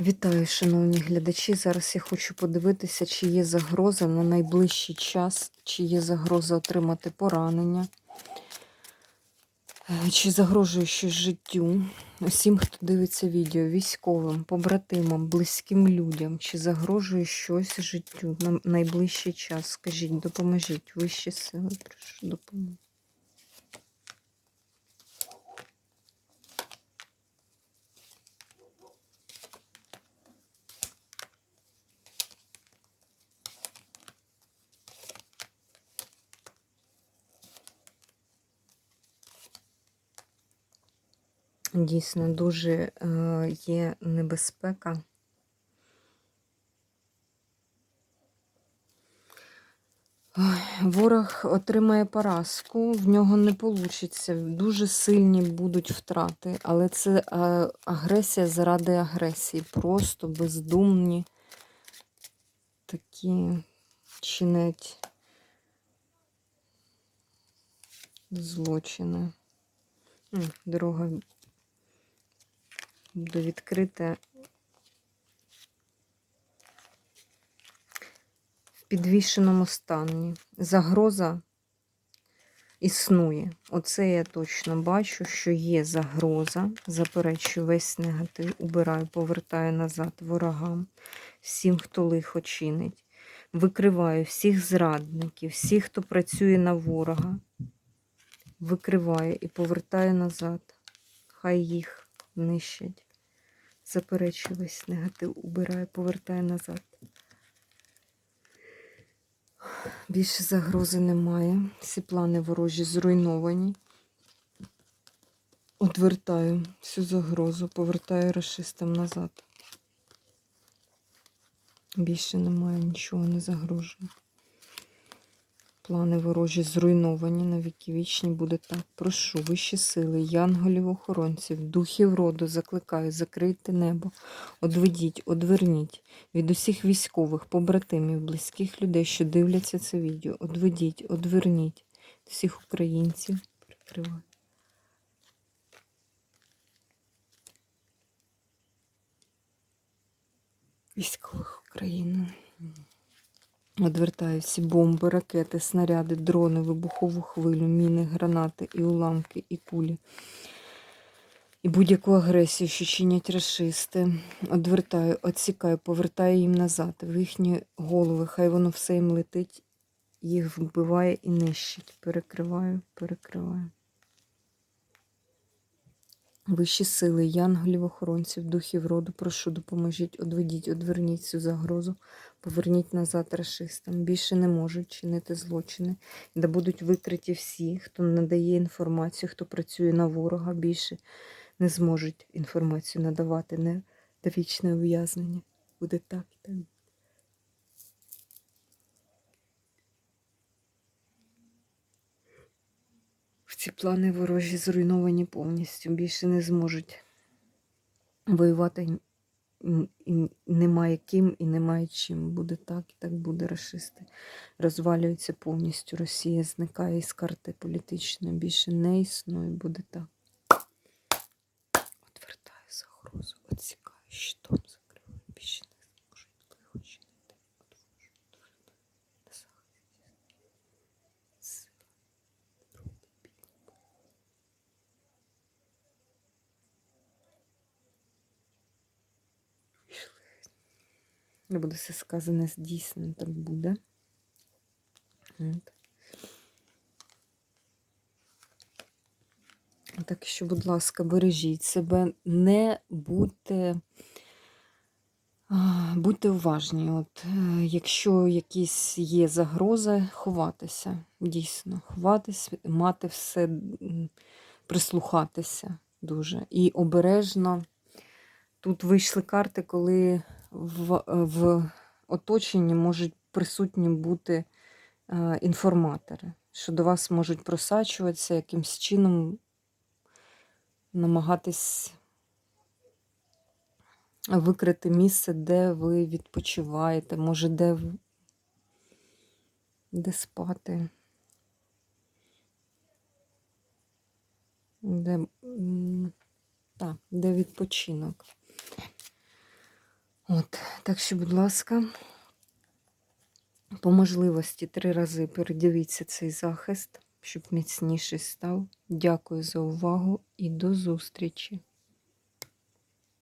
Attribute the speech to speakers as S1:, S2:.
S1: Вітаю, шановні глядачі. Зараз я хочу подивитися, чи є загроза на найближчий час, чи є загроза отримати поранення, е, чи загрожує щось життю. Усім, хто дивиться відео, військовим, побратимам, близьким людям, чи загрожує щось життю на найближчий час. Скажіть, допоможіть, вищі сили, прошу допоможіть. Дійсно, дуже е, є небезпека. Ворог отримає поразку, в нього не вийде. Дуже сильні будуть втрати, але це е, агресія заради агресії. Просто бездумні такі чинять злочини. Дорога буде відкрита в підвішеному стані. Загроза існує. Оце я точно бачу, що є загроза. Заперечую весь негатив, убираю, повертаю назад ворогам, всім, хто лихо чинить. Викриваю всіх зрадників, всіх, хто працює на ворога. Викриваю і повертаю назад. Хай їх нищать. Заперечую весь негатив, убираю, повертаю назад. Більше загрози немає. Всі плани ворожі зруйновані. Одвертаю всю загрозу, повертаю расистам назад. Більше немає, нічого не загрожує. Плани ворожі зруйновані на віки вічні буде так. Прошу вищі сили, янголів, охоронців, духів роду, закликаю, закрийте небо, одведіть, одверніть від усіх військових, побратимів, близьких людей, що дивляться це відео. Одведіть, одверніть всіх українців. Прикриваю. Військових України. Одвертаю всі бомби, ракети, снаряди, дрони, вибухову хвилю, міни, гранати, і уламки, і кулі. І будь-яку агресію, що чинять расисти. Одвертаю, відсікаю, повертаю їм назад. В їхні голови, хай воно все їм летить, їх вбиває і нищить. Перекриваю, перекриваю. Вищі сили, янголів, охоронців, духів роду, прошу, допоможіть, одведіть, одверніть цю загрозу, поверніть назад расистам. Більше не можуть чинити злочини, де будуть викриті всі, хто надає інформацію, хто працює на ворога, більше не зможуть інформацію надавати, не довічне ув'язнення. Буде так і так. Ці плани ворожі зруйновані повністю. Більше не зможуть воювати і немає ким і немає чим. Буде так і так буде расисти. Розвалюється повністю. Росія зникає із карти політичної. Більше не існує, буде так. Отвертаю загрозу, відсікаю, щитом закриваю. Більше не зможуть лихо чинити. Отвожу, отвертаю. На захист. Сила. Руки піднімаю. Не буде все сказане здійснено, так буде. От. Так що, будь ласка, бережіть себе, не будьте, будьте уважні. От, е, якщо якісь є загрози, ховатися. Дійсно, ховатись, мати все, прислухатися дуже. І обережно. Тут вийшли карти, коли в, в оточенні можуть присутні бути е, інформатори, що до вас можуть просачуватися якимсь чином, намагатись викрити місце, де ви відпочиваєте, може, де, де спати. Де, так, де відпочинок. Так що, будь ласка, по можливості три рази передивіться цей захист, щоб міцніший став. Дякую за увагу і до зустрічі!